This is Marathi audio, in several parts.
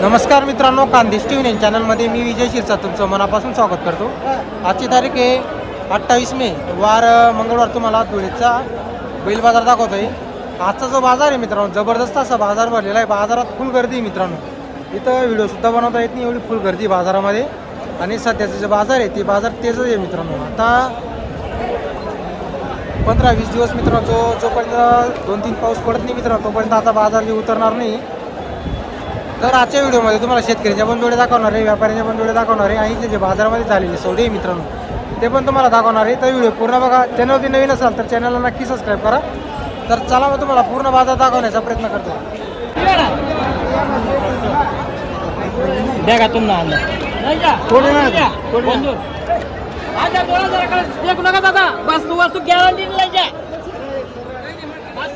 नमस्कार मित्रांनो कांदेश टी व्ही चॅनलमध्ये मी विजय शिरसा तुमचं मनापासून स्वागत करतो. आजची तारीख आहे अठ्ठावीस मे वार मंगळवार तुम्हाला धुळेचा बैल बाजार दाखवतो आहे आजचा जो बाजार आहे मित्रांनो जबरदस्त असा बाजार भरलेला आहे. बाजारात फुल गर्दी आहे मित्रांनो. इथं व्हिडिओसुद्धा बनवता येत नाही एवढी फुल गर्दी बाजारामध्ये. आणि सध्याचं जे बाजार आहे ते बाजार तेजच आहे मित्रांनो. आता पंधरा वीस दिवस मित्रांनो जो जोपर्यंत दोन तीन पाऊस पडत नाही मित्रांनो तोपर्यंत आता बाजार जे उतरणार नाही. तर आजच्या व्हिडिओमध्ये तुम्हाला शेतकऱ्याच्या पण जोडे दाखवणार आहे व्यापाऱ्यांच्या पण जोडे दाखवणार आहे आणि जे बाजारामध्ये झालेले सौदे मित्रांनो ते पण तुम्हाला दाखवणार आहे. तर व्हिडिओ पूर्ण बघा. चॅनलवरती नवीन असाल तर चॅनलला नक्की सबस्क्राईब करा. तर चला मग तुम्हाला पूर्ण बाजार दाखवण्याचा प्रयत्न करतो. द्या तुम ना थोडे ना थोडे आजा दोन हजार देखू नका दादा वस्तू वस्तू गॅरंटी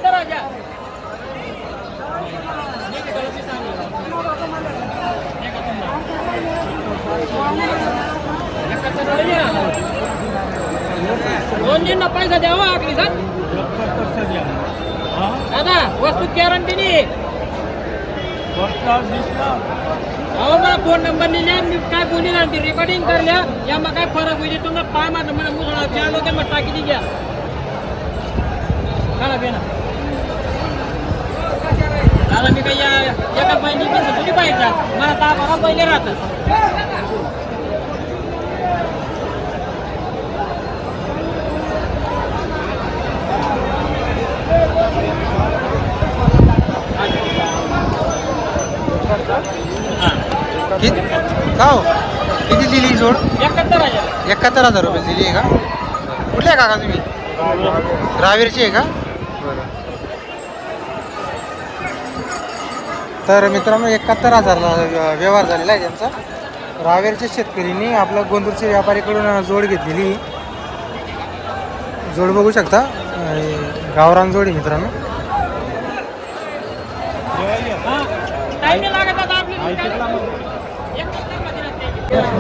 राजा दोन दिन पैसा द्यावा आखरी सर दादा वस्तू गॅरंटी नाही अहो मला फोन नंबर लिहिल्या मी काय बोली ना ती रेकॉर्डिंग करल्या या मग काय फरक होईल तुम्हाला पाय मारलं मला मुसळा चार लोक मग टाकी दी घ्या खाना दादा मी काय या एका पण थोडी पाहिजे मला दहा बारा पहिले राहतात. किती का हो किती दिली जोड? एकाहत्तर हजार. एकाहत्तर हजार रुपये दिली आहे का? कुठले आहे काका तुम्ही? रावेरची आहे का? तर मित्रांनो एकाहत्तर हजारला व्यवहार झालेला आहे त्यांचा. रावेरच्या शेतकऱ्यांनी आपला गोंदूरच्या व्यापारीकडून जोड घेतलेली. जोड बघू शकता. गावरान जोड मित्रांनो.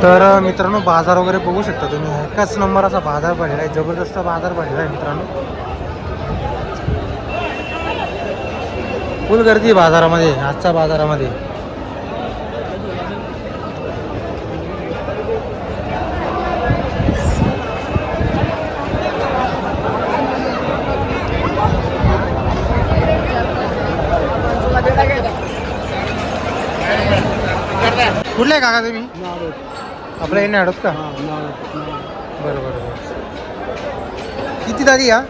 तर मित्रांनो बाजार वगैरे बघू शकता तुम्ही. एकाच नंबराचा बाजार पडलेला आहे. जबरदस्त बाजार पडलेला आहे मित्रांनो. फुल गर्दी बाजारामध्ये आजच्या बाजारामध्ये. कुठले आहे काका तुम्ही? आपल्या येणे आडत का? बरं बरं बरं. किती दादी या?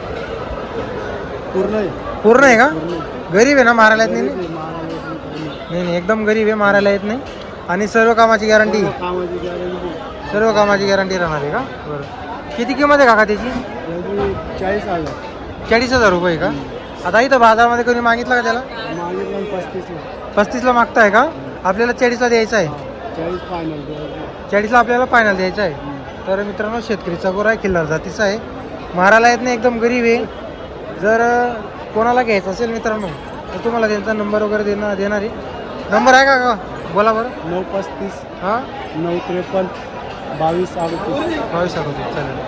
पूर्ण पूर्ण आहे का? गरीब आहे ना मारायला येत नाही ना? नाही नाही एकदम गरीब आहे मारायला येत नाही. आणि सर्व कामाची गॅरंटी कामाची गॅरंटी सर्व कामाची गॅरंटी राहणार आहे का? बरं. किती किंमत आहे काका त्याची? चाळीस हजार. चाळीस हजार रुपये का? आता इथं बाजारामध्ये कोणी मागितलं का त्याला? मागितलं पस्तीसला. पस्तीसला मागताय का? आपल्याला चाळीसला द्यायचं आहे. चाळीस फायनल चाळीसला आपल्याला फायनल द्यायचं आहे. तर मित्रांनो शेतकरीचा गोरा आहे किल्लार जातीचा आहे. मारायला येत नाही एकदम गरीब आहे. जर अं, कोणाला घ्यायचं असेल मित्रांनो तर तुम्हाला त्यांचा नंबर वगैरे देणार देणार. आहे नंबर आहे का का बोला बरं. नऊ पस्तीस हां? नऊ त्रेपन्न बावीस अडतीस. बावीस रुपये चालेल.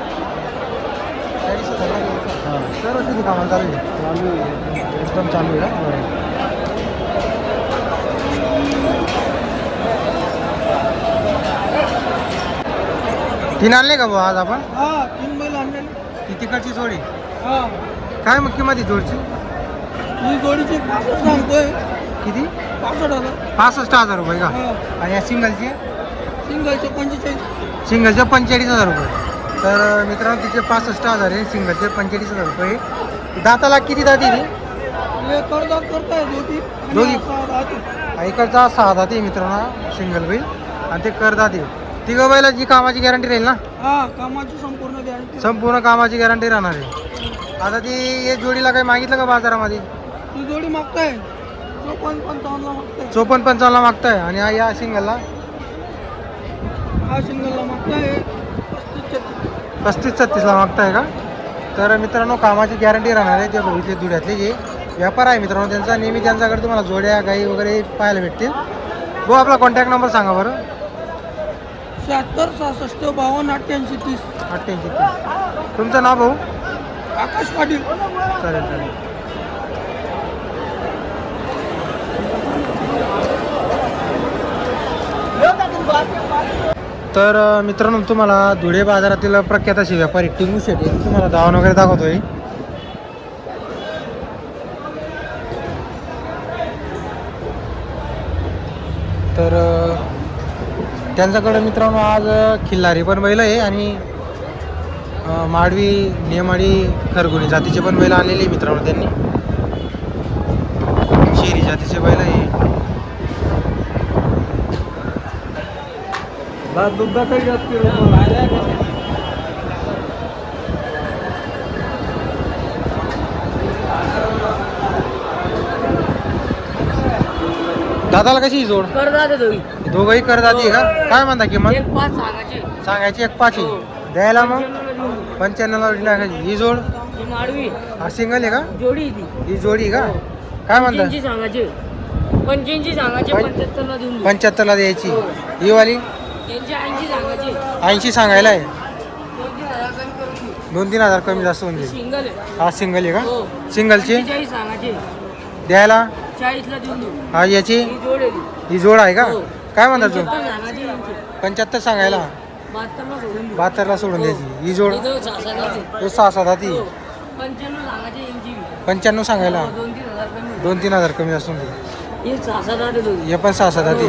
हां. सर्व शेती कामाला चालू आहे. चालू आहे. एकदम चालू आहे का बरं. तीन आणले का भाऊ आज आपण? हा तीन बैल आणले. ती तिकडची जोडी. हा. काय मग किंमत आहे जोडची? जोडीची पासष्ट सांगतोय. किती? पासष्ट हजार. पासष्ट हजार रुपये का? आणि या सिंगलची? सिंगलचे पंचेचाळीस. सिंगलचे पंचेचाळीस हजार रुपये. तर मित्रांनो तिचे पासष्ट हजार आहे सिंगलचे पंचेचाळीस हजार रुपये. दाताला किती दाती ती? कर्जात करताय दोघी. आणि दोघी? असा राहते. इकडचा सहा दाती मित्रांनो सिंगल बैल आणि ते कर दाती तिघं बैलाची कामाची गॅरंटी राहील ना? हा कामाची संपूर्ण गॅरंटी. संपूर्ण कामाची गॅरंटी राहणार आहे. आता ती हे जोडीला काही मागितलं का बाजारामध्ये? ही जोडी मागताय. चोपन्न पंचावन्नला मागताय. चोपन्न पंचावन्नला मागताय. आणि हा या सिंगलला? हा सिंगलला मागताय. पस्तीस छत्तीस. पस्तीस छत्तीसला मागताय का? तर मित्रांनो कामाची गॅरंटी राहणार आहे ते बघितले धुळ्यातले जे. व्यापार आहे मित्रांनो त्यांचा. नेहमी त्यांच्याकडे तुम्हाला जोड्या गाई वगैरे पाहायला भेटतील. भाऊ आपला कॉन्टॅक्ट नंबर सांगा बरं. शहात्तर सहासष्ट बावन्न अठ्ठ्याऐंशी तीस. अठ्ठ्याऐंशी तीस. तुमचं नाव भाऊ? आकाश पाटील. चालेल चालेल. तर मित्रांनो तुम्हाला धुळे बाजारातील प्रख्यात असे व्यापारी टिंगू शेट यांनी तुम्हाला धावण वगैरे दाखवतोय. तर त्यांच्याकडं त्यांच्याकडे मित्रांनो आज खिल्लारी पण बैल आहे आणि माडवी नेमाडी खरगुणी जातीचे पण बैल आणलेले आहे मित्रांनो त्यांनी. शेरी जातीचे बैल आहे. दादाला कशी ही जोड? दोघंही करतात आहे का? काय म्हणता किंमत? एक पाच सांगायचे. सांगायची एक पाच द्यायला मग? पंच्याण्णवला टाकायची ही जोड? ही माडवी. हा सिंगल आहे का? जोडी ती. ही जोडी का? काय म्हणता पंच्याऐंशी सांगायचे. पंच्याऐंशी सांगायचे पं- पंच्याहत्तरला देऊन देऊ. पंच्याहत्तरला द्यायची. ही. वाली? त्यांचे ऐंशी सांगायचे. ऐंशी सांगायला आहे? दोन तीन हजार कमी करून देऊ. दोन तीन हजार कमी जास्त होऊन जाईल. सिंगल आहे. हा सिंगल आहे हो. का सिंगलची सांगायचे. द्यायला? चाळीसला देऊन देऊ हा याची? ही जोड आहे ती. ही जोड आहे का? हो. काय म्हणता तू? पंच्याहत्तर सांगायचे यांचे. पंच्याहत्तर सांगायला. बहात्तरला सोडून सोडून द्यायची. ही जोड इथं सहा. हे सात ती हो. पंच्याण्णव यांची सांगायला. हो, दोन तीन हजार कमी. जाईल हे हे पण सहा सात ती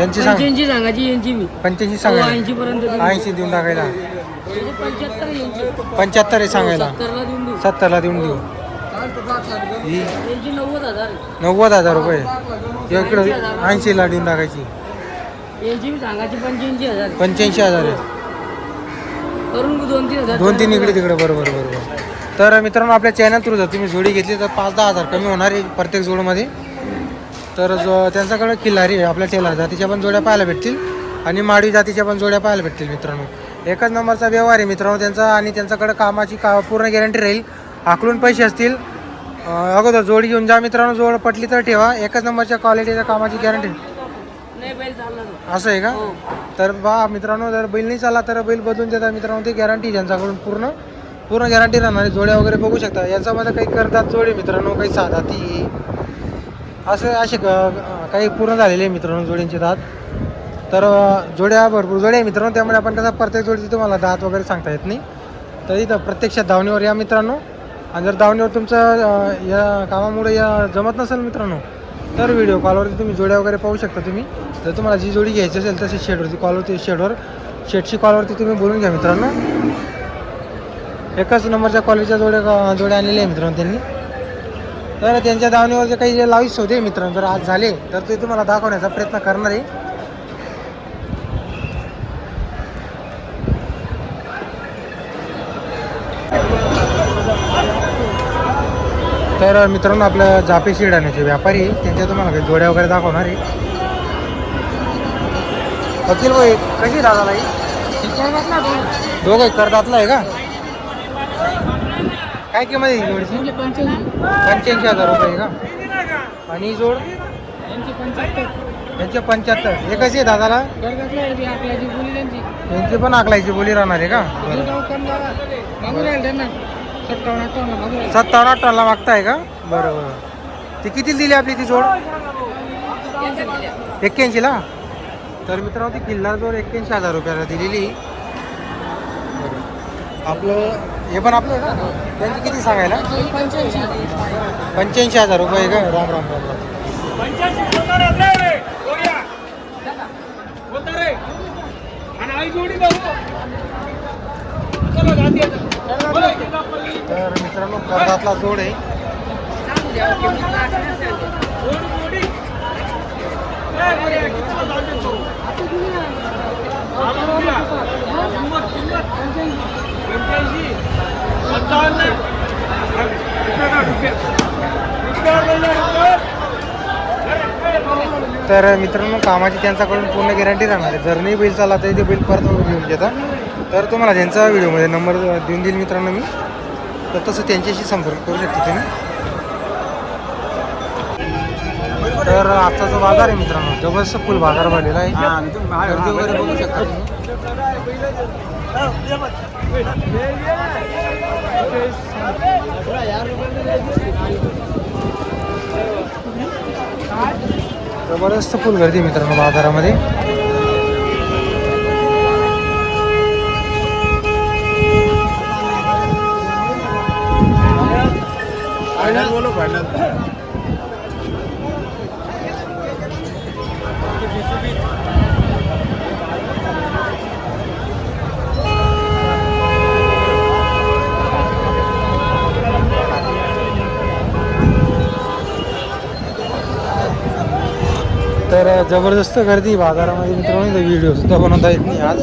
यांची सांग पंच्याऐंशी सांगायची यांची मी पंच्याऐंशी हो, सांगायला ऐंशी पर्यंत देऊन देऊ. ऐंशी देऊन टाकायला. म्हणजे पंच्याहत्तर यांची. आहे सांगायला. सत्तरला देऊन देऊ. ही यांची नव्वद हजार. नव्वद हजार रुपये. इकडं ऐंशीला देऊन टाकायची. यांची पंच्याऐंशी हजार आहे. पंच्याऐंशी हजार आहे. करून घेऊ दोन तीन हजार दोन तीन इकडे तिकडे बरोबर बरोबर. तर मित्रांनो आपल्या चॅनल थ्रू जर तुम्ही जोडी घेतली तर पाच दहा हजार कमी होणार आहे प्रत्येक जोडमध्ये. तर जो त्यांच्याकडे किल्लारी आहे आपल्या टेलर जातीच्या पण जोड्या पाहायला भेटतील आणि माडी जातीच्या पण जोड्या पाहायला भेटतील मित्रांनो. एकच नंबरचा व्यवहार आहे मित्रांनो त्यांचा आणि त्यांच्याकडे कामाची का पूर्ण गॅरंटी राहील. आकलून पैसे असतील. अगोदर जोडी घेऊन जा मित्रांनो जोड पटली तर ठेवा. एकच नंबरच्या क्वालिटीच्या कामाची गॅरंटी नाही बैल. असं आहे का? हो. तर बा मित्रांनो जर बैल नाही चालला तर बैल बदलून देतात मित्रांनो ते गॅरंटी त्यांच्याकडून पूर्ण पूर्ण गॅरंटी राहणार आहे. जोड्या वगैरे बघू शकता. याच्यामध्ये काही करतात जोडे मित्रांनो काही साधा ती. असं असे काही पूर्ण झालेले आहे मित्रांनो जोड्यांचे दात. तर जोड्या भरपूर जोड्या आहे मित्रांनो. त्यामुळे आपण कसं प्रत्येक जोडीची तुम्हाला दात वगैरे सांगता येत नाही. तर इथं प्रत्यक्षात धावणीवर या मित्रांनो. आणि जर धावणीवर तुमचं या कामामुळे या जमत नसेल मित्रांनो तर व्हिडिओ कॉलवरती तुम्ही जोड्या वगैरे पाहू शकता तुम्ही. जर तुम्हाला जी जोडी घ्यायची असेल तशी शेडवरती कॉलवरती शेडवर शेडची कॉलवरती तुम्ही बोलून घ्या मित्रांनो. एकाच नंबरच्या कॉलेजच्या जोड्या जोड्या आणलेल्या आहे मित्रांनो त्यांनी. तर त्यांच्या दावणीवर जे काही जे लावीस होते मित्रांनो जर आज झाले तर ते तुम्हाला दाखवण्याचा प्रयत्न करणार आहे. तर मित्रांनो आपल्या जापे शिडाण्याचे व्यापारी त्यांच्या तुम्हाला काही जोड्या वगैरे दाखवणार आहे. अखिल भाई कशी दादाला ही दोघं करतातला आहे का? काय किंमत आहे ही पंच्याऐंशी हजार रुपये का? आणि जोड? यांचे पंच्याहत्तर. हे कशी आहे दादाला? यांची पण आकलायची बोली राहणार आहे का? त्यांना सत्तावन्न अठ्ठावन्नला मागताय का? बरं बरं ती किती दिली आपली ती जोड? एक्क्याऐंशीला तर मित्रांनो ती किल्लार जोड एक्क्याऐंशी हजार रुपयाला दिलेली. आपलं हे पण आपलं का? त्यांची किती सांगायला? पंच्याऐंशी. पंच्याऐंशी हजार रुपये का? राम राम राम राम तर मित्रांनो जोड आहे. तर मित्रांनो कामाची त्यांच्याकडून पूर्ण गॅरंटी राहणार आहे. जर नाही बिल चालला तरी ते बिल परत घेऊन घेतात. तर तुम्हाला त्यांचा व्हिडिओमध्ये नंबर देऊन देईल मित्रांनो मी. तर तसं त्यांच्याशी संपर्क करू शकता तुम्ही. तर आजचा जो बाजार आहे मित्रांनो जबरदस्त फुल बाजार भरलेला आहे. गर्दी वगैरे बघू शकता तुम्ही. जबरदस्त फुल गर्दी मित्रांनो बाजारामध्ये. फायनल बोलो फायनल तर जबरदस्त गर्दी बाजारामध्ये मित्रांनो व्हिडिओ सुद्धा बनवता येत नाही आज.